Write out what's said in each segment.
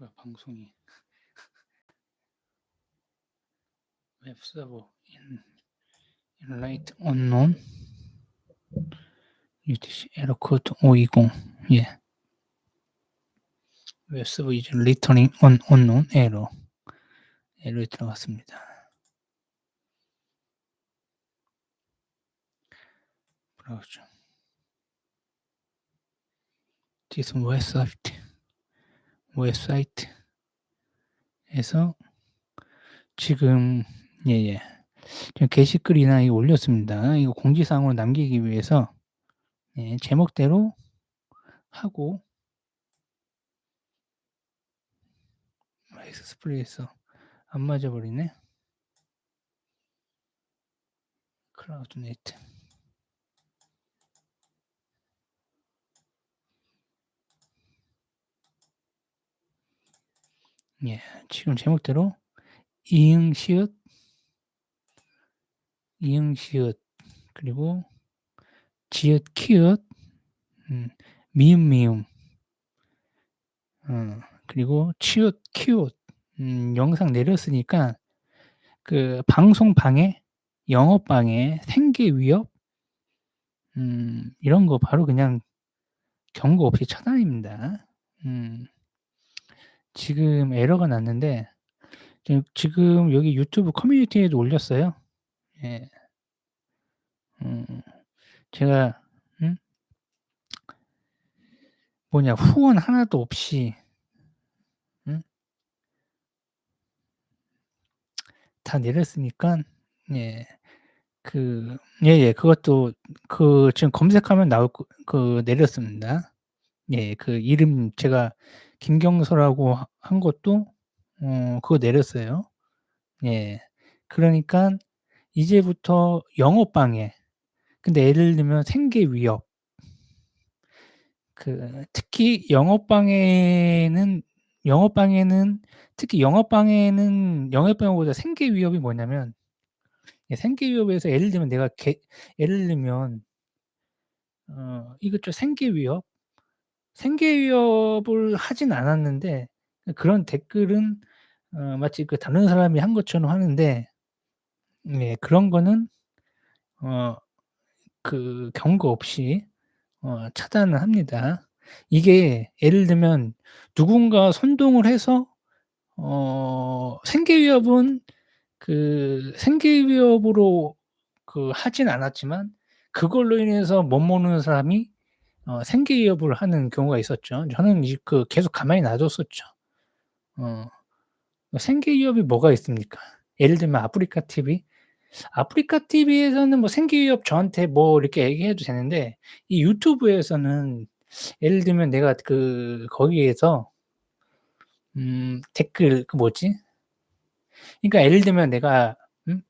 뭐야 방송이 웹 서버 in inlight unknown UTC 에러 코드 520 예 웹 서버 is returning un, unknown error 에러에 들어갔습니다 브라우저 this 웹사이트 웹사이트에서 지금 예예 지금 게시글이나 이거 올렸습니다. 이거 공지사항으로 남기기 위해서 예, 제목대로 하고 엑스프레이서 안 맞아버리네. 클라우드네트 예, 지금 제목대로 이응 시읒 이응 시읒 그리고 지읒 키읒 음, 미음 미음 어, 그리고 치읒 키읒 음, 영상 내렸으니까 그 방송 방해 영업 방해 생계 위협 음, 이런 거 바로 그냥 경고 없이 차단입니다. 음. 지금 에러가 났는데 지금 여기 유튜브 커뮤니티에도 올렸어요. 예. 음. 제가 음? 뭐냐 후원 하나도 없이 음? 다 내렸으니까 예. 그 예예. 그것도 그 지금 검색하면 나올 거 그 내렸습니다. 예. 그 이름 제가 김경서라고 하 한 것도 어 그거 내렸어요. 예. 그러니깐 이제부터 영업 방해 근데 예를 들면 생계 위협 그 특히 영업 방해는 영업 방해는 특히 영업 방해는 영업 방해보다 생계 위협이 뭐냐면 예 생계 위협에서 예를 들면 내가 개 예를 들면 어 이것저 생계 위협 생계 위협을 하진 않았는데 그런 댓글은 어 마치 그 다른 사람이 한 것처럼 하는데 예 그런 거는 어 그 경고 없이 어 차단을 합니다. 이게 예를 들면 누군가 선동을 해서 어 생계 위협은 그 생계 위협으로 그 하진 않았지만 그걸로 인해서 못 먹는 사람이 어 생계 위협을 하는 경우가 있었죠. 저는 이그 계속 가만히 놔뒀었죠. 어. 생계 위협이 뭐가 있습니까? 예를 들면 아프리카 TV 아프리카 TV에서는 뭐 생계 위협 저한테 뭐 이렇게 얘기해도 되는데 이 유튜브에서는 예를 들면 내가 그 거기에서 음 댓글 그 뭐지? 그러니까 예를 들면 내가 음?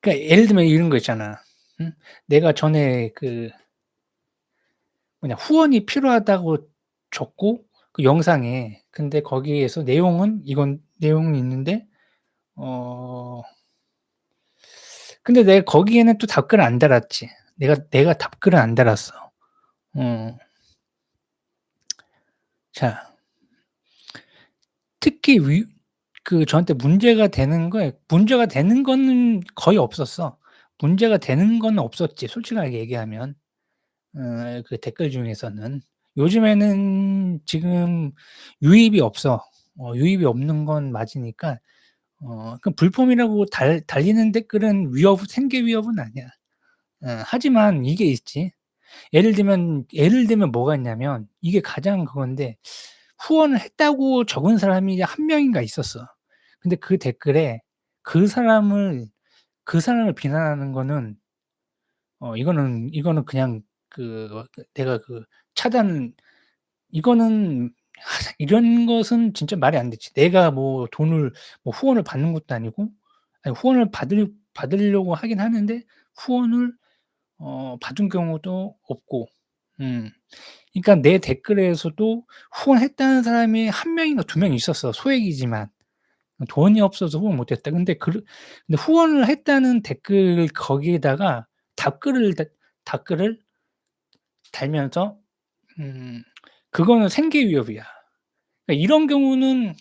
그러니까 예를 들면 이런 거 있잖아. 음? 내가 전에 그 뭐냐 후원이 필요하다고 줬고 그 영상에 근데 거기에서 내용은 이건 내용이 있는데 어 근데 내가 거기에는 또 답글을 안 달았지. 내가 내가 답글을 안 달았어. 어. 자. 특히 위 그 저한테 문제가 되는 거에 문제가 되는 거는 거의 없었어. 문제가 되는 건 없었지 솔직하게 얘기하면. 어 그 댓글 중에서는. 요즘에는 지금 유입이 없어. 어 유입이 없는 건 맞으니까 어 그 불품이라고 달 달리는 댓글은 위협 생계 위협은 아니야. 어 하지만 이게 있지. 예를 들면 예를 들면 뭐가 있냐면 이게 가장 그건데 후원을 했다고 적은 사람이 1 명인가 있었어. 근데 그 댓글에 그 사람을 그 사람을 비난하는 거는 어 이거는 이거는 그냥 그 내가 그 차단 이거는 이런 것은 진짜 말이 안 되지. 내가 뭐 돈을 뭐 후원을 받는 것도 아니고 아니 후원을 받을 받으려고 하긴 하는데 후원을 어 받은 경우도 없고 음. 그러니까 내 댓글에서도 후원했다는 사람이 1 명인가 2명 있었어 소액이지만. 돈이 없어서 후원 못 했다. 근데 그 근데 후원을 했다는 댓글 거기에다가 답글을 다 답글을 달면서 음 그거는 생계 위협이야. 그러니까 이런 경우는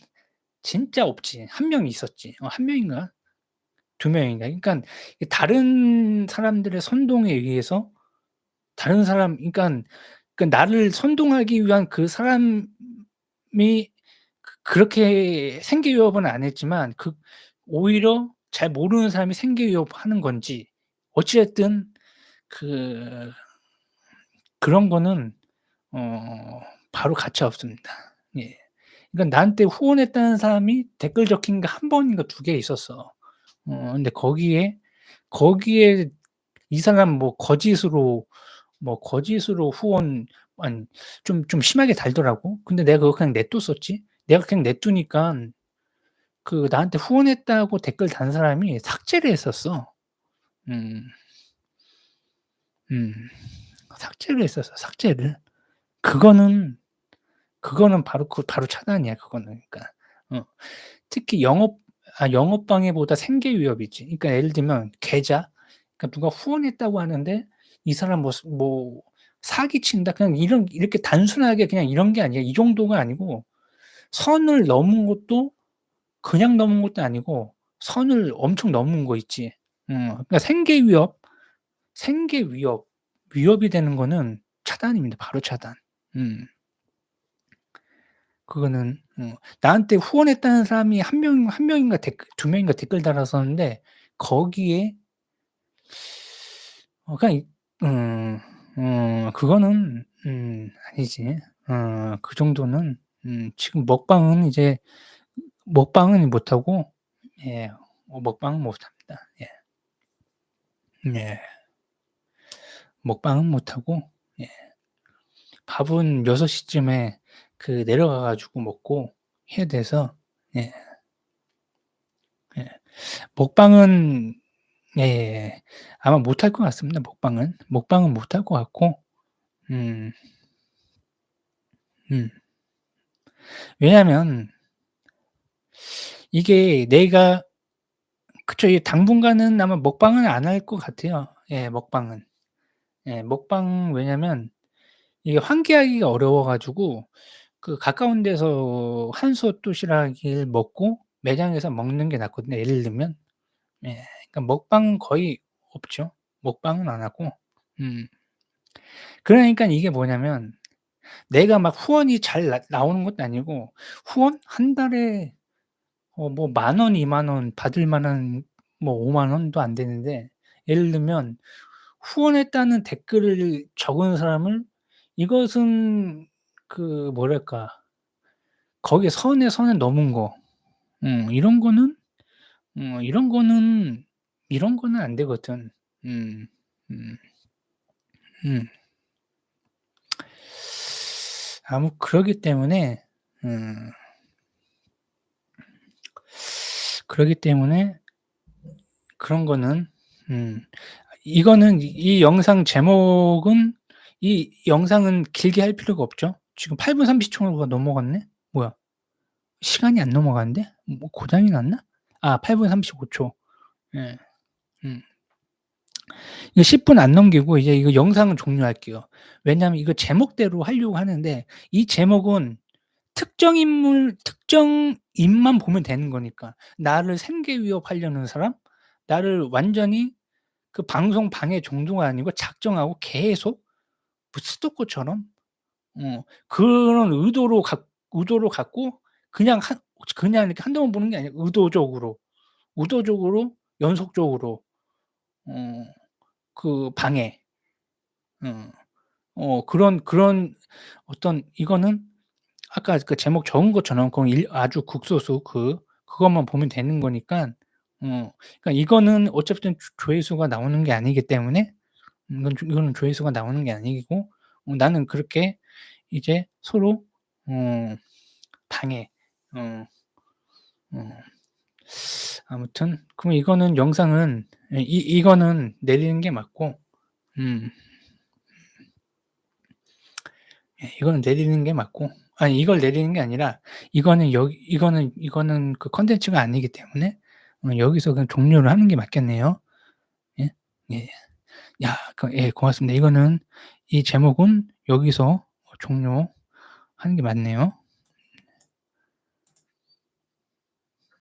진짜 없지. 1명 있었지. 어1 명인가? 2 명인가? 그러니깐 이 다른 사람들의 선동에 의해서 다른 사람 그러니깐 그 나를 선동하기 위한 그 사람이 그 그렇게 생계 위협은 안 했지만 그 오히려 잘 모르는 사람이 생계 위협하는 건지 어찌 됐든 그 그런 거는 어 바로 가차 없습니다. 예. 그러니까 나한테 후원했다는 사람이 댓글 적힌 게 1 번인가 2 개 있었어. 어 근데 거기에 거기에 이 사람 뭐 거짓으로 뭐 거짓으로 후원 아니 좀좀 심하게 달더라고. 근데 내가 그거 그냥 냅뒀었지. 내가 그냥 냅두니깐 그 나한테 후원했다고 댓글 단 사람이 삭제를 했었어. 음. 음. 삭제를 했었어, 삭제를. 그거는 그거는 바로 그 바로 차단이야 그거는 그러니까. 어. 특히 영업 아 영업 방해보다 생계 위협이지. 그러니까 예를 들면 계좌 그러니까 누가 후원했다고 하는데 이 사람 뭐스뭐 사기 친다 그냥 이런 이렇게 단순하게 그냥 이런 게 아니야. 이 정도가 아니고 선을 넘은 것도 그냥 넘은 것도 아니고 선을 엄청 넘은 거 있지. 음 그러니까 생계 위협, 생계 위협, 위협이 되는 거는 차단입니다. 바로 차단. 음. 그거는 어 나한테 후원했다는 사람이 1 명 1 명인가 댓글 2 명인가 댓글 달았었는데 거기에 어 그냥 이음음 그거는 음 아니지. 어 그 정도는 음 지금 먹방은 이제 먹방은 못 하고 예 어 먹방은 못 합니다. 예. 네. 먹방은 못 하고 예. 밥은 6 시쯤에 그 내려가 가지고 먹고 해야 돼서 예. 예. 먹방은 예예예. 아마 못할 것 같습니다 먹방은. 먹방은 못할 것 같고 음. 음. 왜냐하면 이게 내가 그쵸. 이 당분간은 아마 먹방은 안 할 것 같아요. 예 먹방은. 예 먹방 왜냐면 이게 환기하기가 어려워 가지고 그 가까운 데서 한솥 도시락을 먹고 매장에서 먹는 게 낫거든요 예를 들면. 예. 그러니까 먹방은 거의 없죠. 먹방은 안 하고 음. 그러니깐 이게 뭐냐면 내가 막 후원이 잘 나 나오는 것도 아니고 후원 1 달에 어 뭐 10,000 원, 20,000 원 받을 만한 뭐 50,000 원도 안 되는데 예를 들면 후원했다는 댓글을 적은 사람을 이것은 그 뭐랄까 거기에 선에 선을 넘은 거 음 이런 거는 음 이런 거는 이런 거는 안 되거든. 음. 음. 음. 아무 그러기 때문에 음 그러기 때문에 그런 거는 음 이거는 이 영상 제목은 이 영상은 길게 할 필요가 없죠. 지금 8분 30 초가 넘어갔네? 뭐야? 시간이 안 넘어가는데? 뭐 고장이 났나? 아 8분 35 초. 예. 음. 이거 10분 안 넘기고 이제 이거 영상은 종료할게요. 왜냐하면 이거 제목대로 하려고 하는데 이 제목은 특정 인물 특정 인만 보면 되는 거니까. 나를 생계 위협하려는 사람, 나를 완전히 그 방송 방해 정도가 아니고 작정하고 계속 뭐 스토커처럼 어 그런 의도로 갖 의도로 갖고 그냥 한 그냥 이렇게 한두 번 보는 게 아니라 의도적으로, 의도적으로 연속적으로 어 그 방해. 어. 어 그런 그런 어떤 이거는 아까 그 제목 적은 것처럼 그건 일 아주 극소수 그 그것만 보면 되는 거니깐 어 그러니까 이거는 조 조회수가 나오는 게 아니기 때문에 이건 조 이거는 조회수가 나오는 게 아니고 어 나는 그렇게 이제 서로 어 방해 어 어 아무튼 그럼 이거는 영상은 예 이 이거는 내리는 게 맞고 음. 예 이거는 내리는 게 맞고 아니 이걸 내리는 게 아니라 이거는 여기 이거는 이거는 그 콘텐츠가 아니기 때문에 어 여기서 그냥 종료를 하는 게 맞겠네요. 예. 예. 야 그 예 고맙습니다. 이거는 이 제목은 여기서 종료하는 게 맞네요.